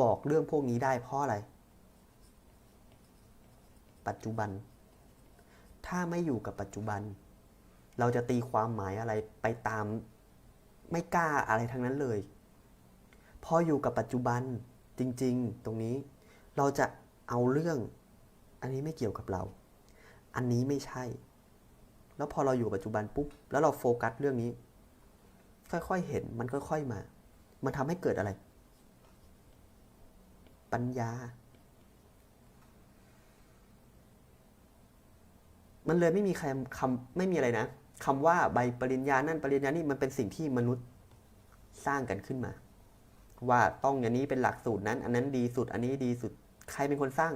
บอกเรื่องพวกนี้ได้เพราะอะไร ปัจจุบัน ถ้าไม่อยู่กับปัจจุบัน เราจะตีความหมายอะไรไปตามไม่กล้าอะไรทั้งนั้นเลย พออยู่กับปัจจุบันจริง ๆ ตรงนี้ เราจะเอาเรื่อง อันนี้ไม่เกี่ยวกับเรา อันนี้ไม่ใช่ แล้วพอเราอยู่ปัจจุบันปุ๊บ แล้วเราโฟกัสเรื่องนี้ ค่อยๆเห็นมันค่อยๆมา มันทำให้เกิดอะไร ปัญญา มันเลยไม่มีคำคำไม่มีอะไรนะคำว่าใบปริญญานั่นปริญญานี่มันเป็นสิ่งที่มนุษย์สร้างกันขึ้นมา ว่าต้องอย่างนี้เป็นหลักสูตรนั้น อันนั้นดีสุด อันนี้ดีสุดใครเป็นคนสร้าง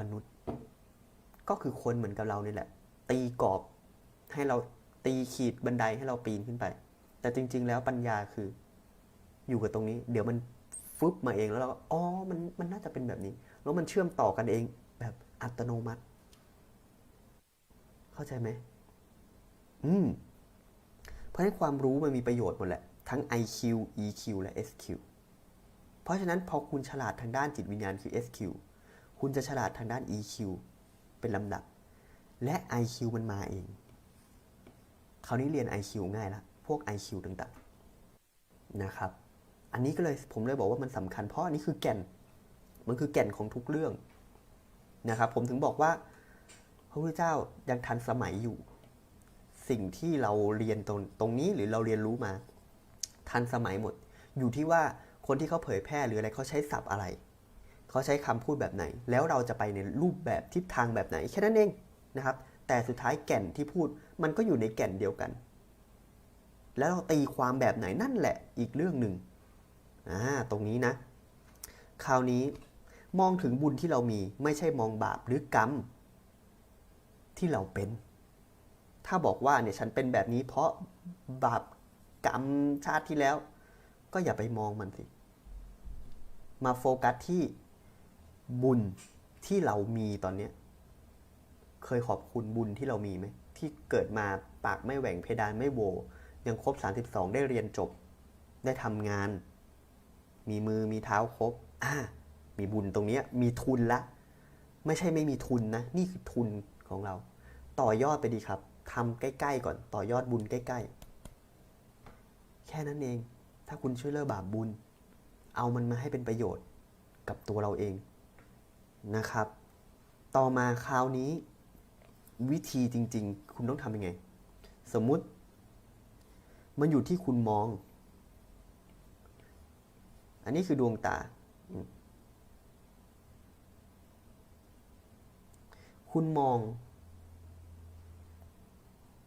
มนุษย์ ก็คือคนเหมือนกับเรานี่แหละ ตีกรอบให้เราตีขีดบันไดให้เราปีนขึ้นไป แต่จริง ๆ แล้วปัญญาคือ อยู่กับตรงนี้ เดี๋ยวมัน ฟึบมาเองแล้วเราก็อ๋อมันมันน่าจะเป็นแบบนี้ แล้วมันเชื่อมต่อกันเองแบบอัตโนมัติ เข้าใจไหมอืมเพราะฉะนั้นความรู้มันมีประโยชน์หมดแหละ ทั้ง IQ EQ และ SQ เพราะฉะนั้นพอคุณฉลาดทางด้านจิตวิญญาณคือ SQ คุณจะฉลาดทางด้าน EQ เป็นลำดับ และ IQ มันมาเอง คราวนี้เรียน IQ ง่ายละ พวก IQ ต่างๆ นะครับ อันนี้ก็เลยผมเลยบอกว่ามันสำคัญเพราะอันนี้คือแก่น มันคือแก่นของทุกเรื่องนะครับ ผมถึงบอกว่าพระพุทธเจ้ายังทันสมัยอยู่ สิ่งที่เราเรียนตรงตรงนี้หรือเราเรียนรู้มา ทันสมัยหมด อยู่ที่ว่าคนที่เขาเผยแพร่หรืออะไรเขาใช้ศัพท์อะไรเขาใช้คำพูดแบบไหน แล้วเราจะไปในรูปแบบทิศทางแบบไหนแค่นั้นเองนะครับ แต่สุดท้ายแก่นที่พูดมันก็อยู่ในแก่นเดียวกัน แล้วเราตีความแบบไหนนั่นแหละอีกเรื่องหนึ่ง อ่าตรงนี้นะ คราวนี้มองถึงบุญที่เรามีไม่ใช่มองบาปหรือกรรมที่เราเป็น ถ้าบอกว่าเนี่ยฉันเป็นแบบนี้เพราะบาปกรรมชาติที่แล้ว ก็อย่าไปมองมันสิ มาโฟกัสที่บุญที่เรามีตอนเนี้ยเคยขอบคุณบุญที่เรามีไหม ที่เกิดมาปากไม่แหว่งเพดานไม่โว ยังครบ 32 ได้เรียนจบ ได้ทำงาน มีมือมีเท้าครบอ่ามีบุญตรงนี้มีทุนละ ไม่ใช่ไม่มีทุนนะ นี่คือทุนของเรา ต่อยอดไปดีครับทำใกล้ ๆ ก่อนต่อยอดบุญใกล้ ๆ แค่นั้นเอง ถ้าคุณช่วยเลิกบาปบุญ เอามันมาให้เป็นประโยชน์กับตัวเราเองนะครับ ต่อมาคราวนี้ วิธีจริง ๆ คุณต้องทำยังไง สมมุติ มันอยู่ที่คุณมอง อันนี้คือดวงตา คุณมอง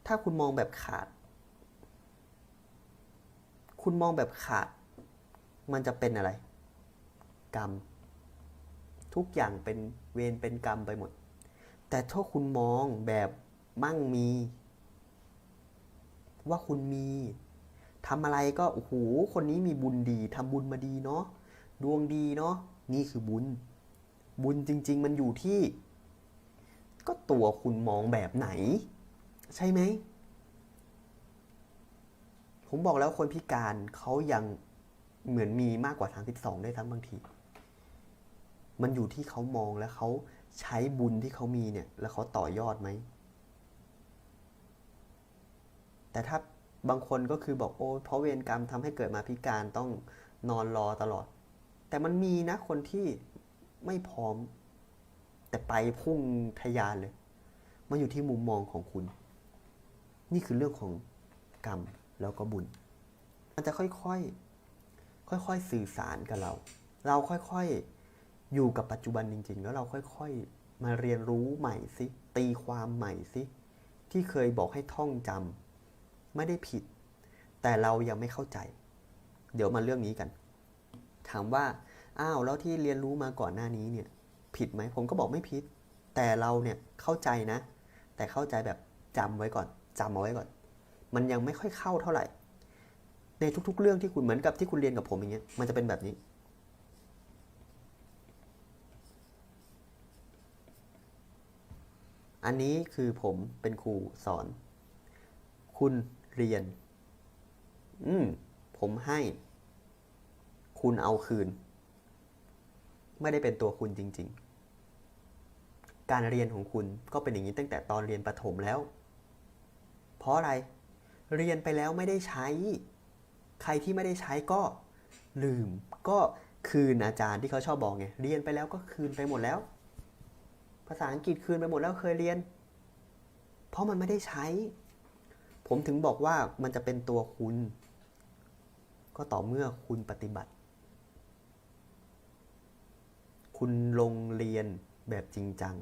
ถ้าคุณมองแบบขาด คุณมองแบบขาด มันจะเป็นอะไร กรรม ทุกอย่างเป็นเวรเป็นกรรมไปหมด แต่ถ้าคุณมองแบบมั่งมี ว่าคุณมี ทำอะไรก็โอ้โหคนนี้มีบุญดีทำบุญมาดีเนาะดวงดีเนาะนี่คือบุญ บุญจริง ๆ มันอยู่ที่ ก็ตัวคุณมองแบบไหน ใช่ไหมผมบอกแล้วคนพิการเขายังเหมือนมีมากกว่า 32 ได้ทั้งบางที มันอยู่ที่เขามองแล้วเขาใช้บุญที่เขามีเนี่ย แล้วเขาต่อยอดไหม แต่ถ้า บางคนก็คือบอกโอ้เพราะเวรกรรมทำให้เกิดมาพิการต้องนอนรอตลอด แต่มันมีนะคนที่ไม่พร้อม แต่ไปพุ่งทะยานเลยมันอยู่ที่มุมมองของคุณ นี่คือเรื่องของกรรมแล้วก็บุญ มันจะค่อยๆ ค่อยๆ สื่อสารกับเรา เราค่อยๆ อยู่กับปัจจุบันจริง ๆ แล้วเราค่อยๆ มาเรียนรู้ใหม่สิ ตีความใหม่สิ ที่เคยบอกให้ท่องจำ ไม่ได้ผิด แต่เรายังไม่เข้าใจ เดี๋ยวมาเรื่องนี้กัน ถามว่าอ้าวแล้วที่เรียนรู้มาก่อนหน้านี้เนี่ย ผิดไหมผมก็บอกไม่ผิด แต่เราเนี่ยเข้าใจนะ แต่เข้าใจแบบจำไว้ก่อนจำเอาไว้ก่อน มันยังไม่ค่อยเข้าเท่าไหร่ ในทุกๆ เรื่องที่คุณเหมือนกับที่คุณเรียนกับผมอย่างเงี้ยมันจะเป็นแบบนี้อันนี้คือผมเป็นครูสอน คุณ เรียน อืม ผมให้ คุณเอาคืน ไม่ได้เป็นตัวคุณจริง ๆ การเรียนของคุณก็เป็นอย่างนี้ตั้งแต่ตอนเรียนประถมแล้ว เพราะอะไร เรียนไปแล้วไม่ได้ใช้ ใครที่ไม่ได้ใช้ก็ลืม ก็คืนอาจารย์ที่เขาชอบบอกไง เรียนไปแล้วก็คืนไปหมดแล้ว ภาษาอังกฤษคืนไปหมดแล้วเคยเรียน เพราะมันไม่ได้ใช้ ผมถึงบอกว่ามันจะเป็นตัวคุณ ก็ต่อเมื่อคุณปฏิบัติ คุณลงเรียนแบบจริงจัง